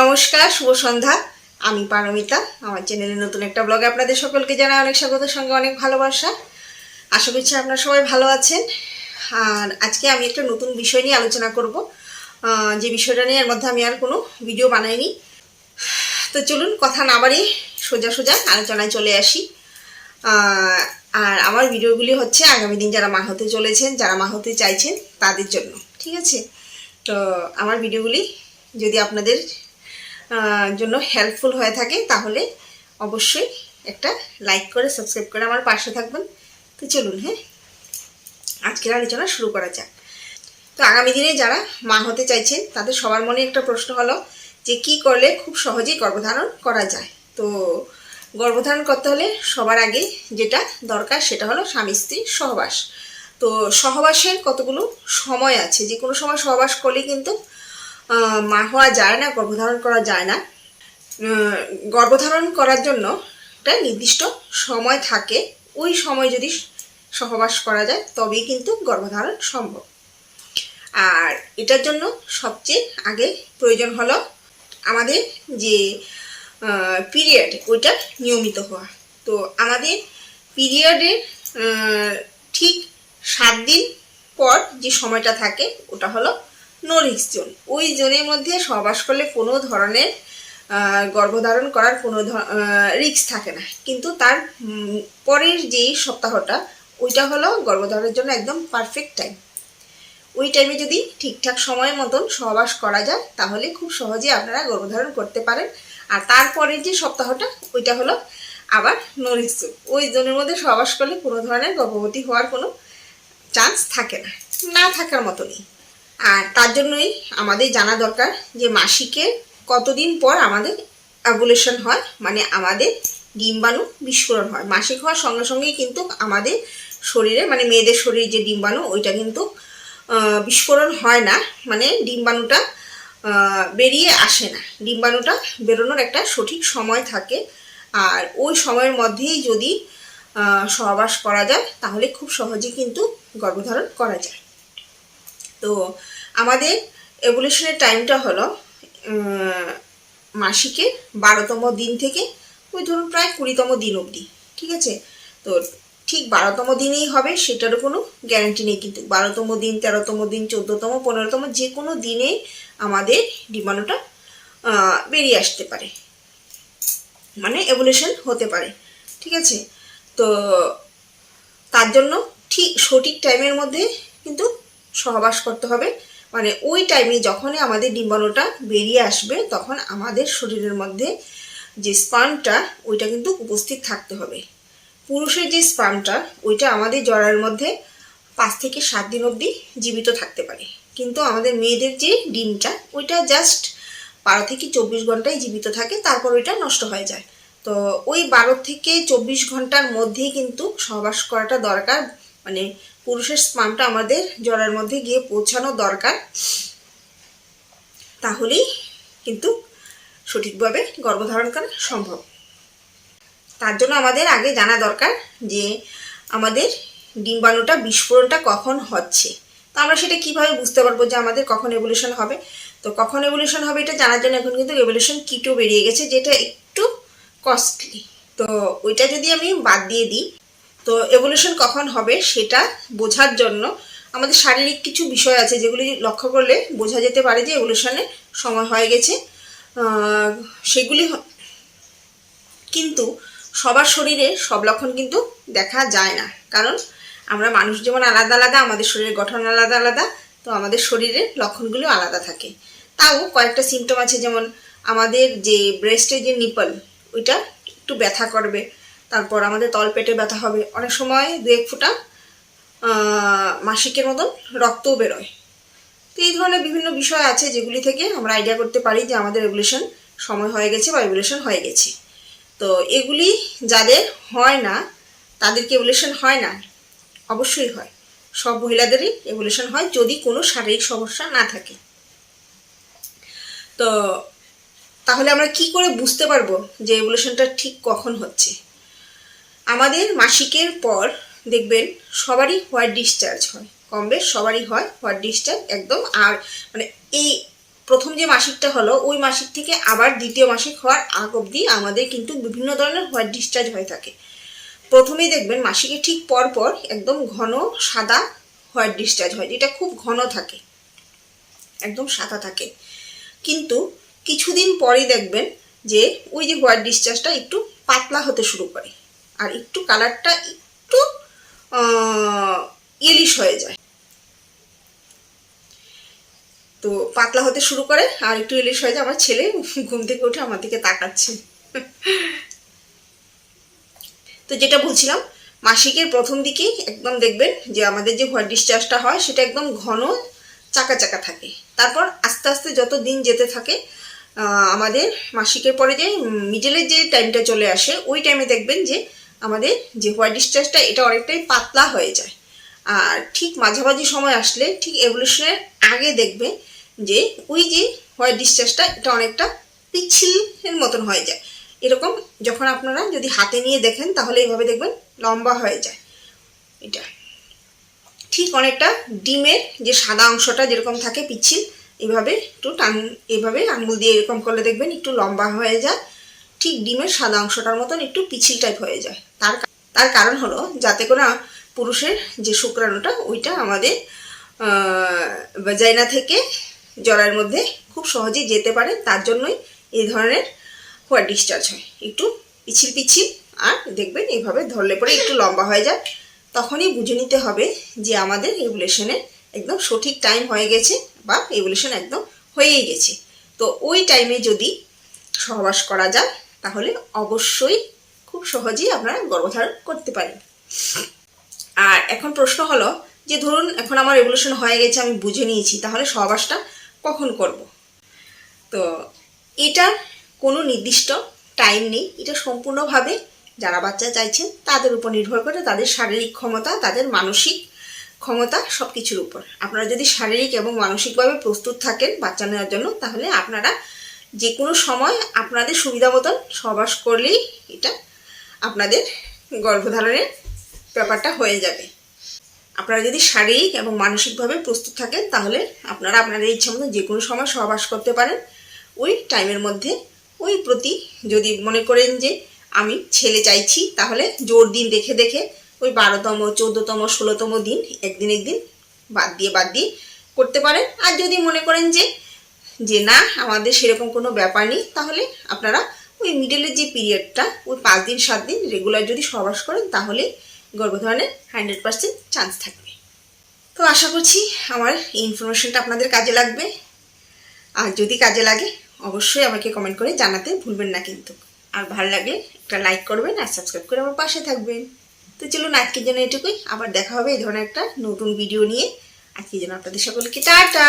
নমস্কার, শুভ সন্ধ্যা। আমি পারমিতা। আমার চ্যানেলে নতুন একটা ব্লগে আপনাদের সকলকে জানাই অনেক স্বাগত, সঙ্গে অনেক ভালোবাসা। আশা করছি আপনারা সবাই ভালো আছেন। আর আজকে আমি একটা নতুন বিষয় নিয়ে আলোচনা করব। যে বিষয়টা নিয়ে এর মধ্যে আমি আর কোনো ভিডিও বানাইনি। তো চলুন, কথা না বাড়িয়ে সোজা সোজা আলোচনায় চলে আসি। আর আমার ভিডিওগুলি হচ্ছে আগামী দিন যারা মা হতে চলেছেন, যারা মা হতে চাইছেন, তাদের জন্য। ঠিক আছে? তো আমার ভিডিওগুলি যদি আপনাদের জন্য হেল্পফুল হয়ে থাকে, তাহলে অবশ্যই একটা লাইক করে সাবস্ক্রাইব করে আমার পাশে থাকবেন। তো চলুন হ্যাঁ আজকের আলোচনা শুরু করা যাক। তো আগামী দিনে যারা মা হতে চাইছেন, তাদের সবার মনে একটা প্রশ্ন হলো যে, কি করলে খুব সহজেই গর্ভধারণ করা যায়? তো গর্ভধারণ করতে হলে সবার আগে যেটা দরকার, সেটা হলো স্বামী স্ত্রী সহবাস। তো সহবাসের কতগুলো সময় আছে? যে কোনো সময় সহবাস করলে কিন্তু মা হওয়া যায় না, গর্ভধারণ করা যায় না। গর্ভধারণ করার জন্য একটা নির্দিষ্ট সময় থাকে। ওই সময় যদি সহবাস করা যায়, তবেই কিন্তু গর্ভধারণ সম্ভব। আর এটার জন্য সবচেয়ে আগে প্রয়োজন হলো আমাদের যে পিরিয়ড ওইটা নিয়মিত হওয়া। তো আমাদের পিরিয়ডের ঠিক সাত দিন পর যে সময়টা থাকে, ওটা হলো নো রিক্স জোন ওই জোনের মধ্যে সহবাস করলে কোনো ধরনের গর্ভধারণ করার কোনো রিক্স থাকে না। কিন্তু তার পরের যেই সপ্তাহটা, ওইটা হলো গর্ভধারণের জন্য একদম পারফেক্ট টাইম ওই টাইমে যদি ঠিকঠাক সময় মতন সহবাস করা যায়, তাহলে খুব সহজেই আপনারা গর্ভধারণ করতে পারেন। আর তারপরের যে সপ্তাহটা, ওইটা হলো আবার নরিস ওই জনের মধ্যে সহবাস করলে কোনো ধরনের গর্ভবতী হওয়ার কোনো চান্স থাকে না। না থাকার মতনই। আর তার জন্যই আমাদের জানা দরকার যে মাসিকের কতদিন পর আমাদের অ্যাভুলেশন হয় মানে আমাদের ডিম্বাণু বিস্ফোরণ হয়। মাসিক হওয়ার সঙ্গে সঙ্গেই কিন্তু আমাদের শরীরে মানে মেয়েদের শরীরে যে ডিম্বাণু ওইটা কিন্তু বিস্ফোরণ হয় না। মানে ডিম্বাণুটা বেরিয়ে আসে না। ডিম্বাণুটা বেরোনোর একটা সঠিক সময় থাকে। আর ওই সময়ের মধ্যেই যদি সহবাস করা যায়, তাহলে খুব সহজেই কিন্তু গর্ভধারণ করা যায়। তো আমাদের এভলিউশনের টাইমটা হলো উম, মাসিকের বারোতম দিন থেকে ওই ধরুন প্রায় কুড়িতম দিন অবধি ঠিক আছে? তো ঠিক বারোতম দিনেই হবে সেটারও কোনো গ্যারান্টি নেই কিন্তু বারোতম দিন তেরোতম দিন চোদ্দোতম পনেরোতম যে কোনো দিনে আমাদের ডিমান্ডটা বেরিয়ে আসতে পারে। মানে এভলিউশন হতে পারে ঠিক আছে? তো তার জন্য ঠিক সঠিক টাইমের মধ্যে কিন্তু সহবাস করতে হবে। মানে ওই টাইমে যখনই আমাদের ডিম্বাণুটা বেরিয়ে আসবে, তখন আমাদের শরীরের মধ্যে যে স্পামটা ওইটা কিন্তু উপস্থিত থাকতে হবে। পুরুষের যে স্পানটা ওইটা আমাদের জরার মধ্যে পাঁচ থেকে সাত দিন অবধি জীবিত থাকতে পারে। কিন্তু আমাদের মেয়েদের যে ডিমটা, ওইটা জাস্ট বারো থেকে চব্বিশ ঘন্টায় জীবিত থাকে, তারপর ওইটা নষ্ট হয়ে যায়। তো ওই বারো থেকে চব্বিশ ঘণ্টার মধ্যেই কিন্তু সহবাস করাটা দরকার। মানে পুরুষের স্পামটা আমাদের জরার মধ্যে গিয়ে পৌঁছানো দরকার। তাহলেই কিন্তু সঠিকভাবে গর্ভধারণ করা সম্ভব। তার জন্য আমাদের আগে জানা দরকার যে আমাদের ডিম্বাণুটা বিস্ফোরণটা কখন হচ্ছে। তো আমরা সেটা কীভাবে বুঝতে পারব যে আমাদের কখন এভলিউশন হবে? তো কখন এভলিউশন হবে এটা জানার জন্য এখন কিন্তু এভলিউশন কিটও বেরিয়ে গেছে, যেটা একটু কস্টলি তো ওইটা যদি আমি বাদ দিয়ে দিই তো এভলিউশন কখন হবে সেটা বোঝার জন্য আমাদের শারীরিক কিছু বিষয় আছে যেগুলি লক্ষ্য করলে বোঝা যেতে পারে যে এভলিউশনের সময় হয়ে গেছে। সেগুলি কিন্তু সবার শরীরে সব লক্ষণ কিন্তু দেখা যায় না। কারণ আমরা মানুষ যেমন আলাদা আলাদা, আমাদের শরীরের গঠন আলাদা আলাদা, তো আমাদের শরীরের লক্ষণগুলো আলাদা থাকে। তাও কয়েকটা সিমটম আছে যেমন আমাদের যে ব্রেস্টের যে নিপল ওইটা একটু ব্যথা করবে তারপর আমাদের তলপেটে ব্যথা হবে। অনেক সময় দু এক ফোঁটা মাসিকের মতন রক্তও বেরোয়। তো এই ধরনের বিভিন্ন বিষয় আছে যেগুলি থেকে আমরা আইডিয়া করতে পারি যে আমাদের রেগুলেশন সময় হয়ে গেছে বা রেগুলেশন হয়ে গেছে। তো এগুলি যাদের হয় না তাদেরকে এভলিউশন হয় না? অবশ্যই হয়। সব মহিলাদেরই এভলিউশন হয় যদি কোনো শারীরিক সমস্যা না থাকে। তো তাহলে আমরা কি করে বুঝতে পারব যে এভলিউশনটা ঠিক কখন হচ্ছে? আমাদের মাসিকের পর দেখবেন সবারই হোয়াইট ডিসচার্জ হয়। কম বেশ সবারই হয় হোয়াইট ডিসচার্জ একদম। আর মানে এই প্রথম যে মাসিকটা হলো, ওই মাসিক থেকে আবার দ্বিতীয় মাসিক হওয়ার আগ অবধি আমাদের কিন্তু বিভিন্ন ধরনের হোয়াইট ডিসচার্জ হয়ে থাকে। প্রথমেই দেখবেন মাসিকে ঠিক পর পর একদম ঘন সাদা হোয়াইট ডিসচার্জ হয়, যেটা খুব ঘন থাকে। একদম সাদা থাকে। কিন্তু কিছুদিন পরেই দেখবেন যে ওই যে হোয়াইট ডিসচার্জটা একটু পাতলা হতে শুরু করে। আর একটু কালারটা একটু ইলিশ হয়ে যায়। তো পাতলা হতে শুরু করে আর একটু ইলিশ হয়ে যায়। আমার ছেলে ঘুম থেকে উঠে আমার দিকে তাকাচ্ছে। তো যেটা বলছিলাম, মাসিকের প্রথম দিকেই একদম দেখবেন যে আমাদের যে হোয়াইট ডিসচার্জটা হয়, সেটা একদম ঘন চাকা চাকা থাকে। তারপর আস্তে আস্তে যত দিন যেতে থাকে আমাদের মাসিকের পরে যে মিডলের যে টাইমটা চলে আসে, ওই টাইমে দেখবেন যে আমাদের যে হোয়াইট ডিসচার্জটা এটা অনেকটাই পাতলা হয়ে যায়। আর ঠিক মাঝামাঝি সময় আসলে ঠিক এভলিউশনের আগে দেখবে যে ওই যে হোয়াইট ডিসচার্জটা এটা অনেকটা পিচ্ছিলের মতন হয়ে যায়। এরকম যখন আপনারা যদি হাতে নিয়ে দেখেন, তাহলে এইভাবে দেখবেন লম্বা হয়ে যায় এটা। ঠিক অনেকটা ডিমের যে সাদা অংশটা যেরকম থাকে পিচ্ছিল, এভাবে একটু টান, এভাবে আঙুল দিয়ে এরকম করলে দেখবেন একটু লম্বা হয়ে যায়। ঠিক ডিমের সাদা অংশটার মতন একটু পিছিল টাইপ হয়ে যায়। তার তার কারণ হলো যাতে করে পুরুষের যে শুক্রাণুটা, ওইটা আমাদের জায়না থেকে জরার মধ্যে খুব সহজেই যেতে পারে। তার জন্যই এই ধরনের হোয়াইট ডিসচার্জ হয়। একটু পিছিল পিছিল আর দেখবেন এইভাবে ধরলে পরে একটু লম্বা হয়ে যায়। তখনই বুঝে নিতে হবে যে আমাদের এভুলেশনের একদম সঠিক টাইম হয়ে গেছে বা এভুলেশন একদম হয়েই গেছে। তো ওই টাইমে যদি সহবাস করা যায় তাহলে অবশ্যই খুব সহজেই আপনারা গর্ভধারণ করতে পারেন। আর এখন প্রশ্ন হলো যে ধরুন এখন আমার রেভলিউশন হয়ে গেছে, আমি বুঝে নিয়েছি, তাহলে সহবাসটা কখন করব? তো এটার কোনো নির্দিষ্ট টাইম নেই, এটা সম্পূর্ণভাবে যারা বাচ্চা চাইছেন তাদের উপর নির্ভর করে তাদের শারীরিক ক্ষমতা, তাদের মানসিক ক্ষমতা সব কিছুর উপর। আপনারা যদি শারীরিক এবং মানসিকভাবে প্রস্তুত থাকেন বাচ্চা নেওয়ার জন্য, তাহলে আপনারা যে কোনো সময় আপনাদের সুবিধা মতন সহবাস করলেই এটা আপনাদের গর্ভধারণের ব্যাপারটা হয়ে যাবে। আপনারা যদি শারীরিক এবং মানসিকভাবে প্রস্তুত থাকেন, তাহলে আপনারা আপনাদের ইচ্ছা মতো যে কোনো সময় সহবাস করতে পারেন। ওই টাইমের মধ্যে, ওই প্রতি যদি মনে করেন যে আমি ছেলে চাইছি, তাহলে জোর দিন দেখে দেখে ওই বারোতম, চোদ্দতম, ষোলোতম দিন একদিন একদিন বাদ দিয়ে বাদ দিয়ে করতে পারেন। আর যদি মনে করেন যে যে না, আমাদের সেরকম কোনো ব্যাপার নেই, তাহলে আপনারা ওই মিডলের যে পিরিয়ডটা ওই পাঁচ দিন, সাত দিন রেগুলার যদি সহবাস করেন, তাহলে গর্ভধারণের হান্ড্রেড পার্সেন্ট চান্স থাকবে। তো আশা করছি আমার ইনফরমেশনটা আপনাদের কাজে লাগবে। আর যদি কাজে লাগে, অবশ্যই আমাকে কমেন্ট করে জানাতে ভুলবেন না কিন্তু। আর ভালো লাগলে একটা লাইক করবেন আর সাবস্ক্রাইব করে আমার পাশে থাকবেন। তো চলুন আজকের জন্য এটুকুই, আবার দেখা হবে এই ধরনের একটা নতুন ভিডিও নিয়ে। আজকের জন্য আপনাদের সকলকে টাটা!